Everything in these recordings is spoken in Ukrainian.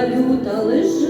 землі, лежить.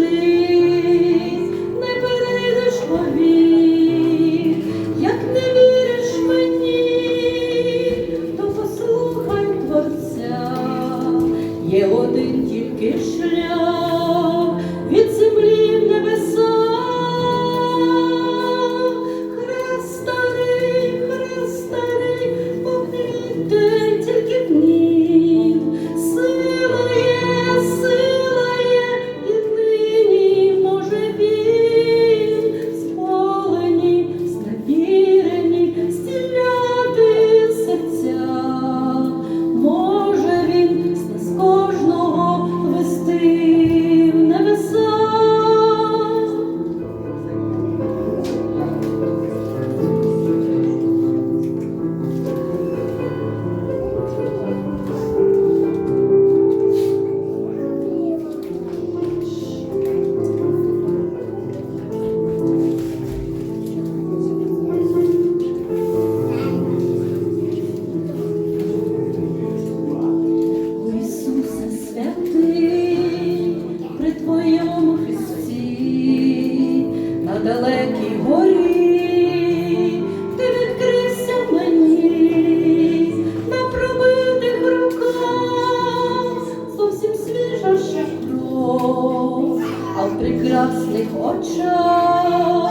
далекій горі, ти відкрився мені на пробитих руках, зовсім свіжа ще кров, а в прекрасних очах.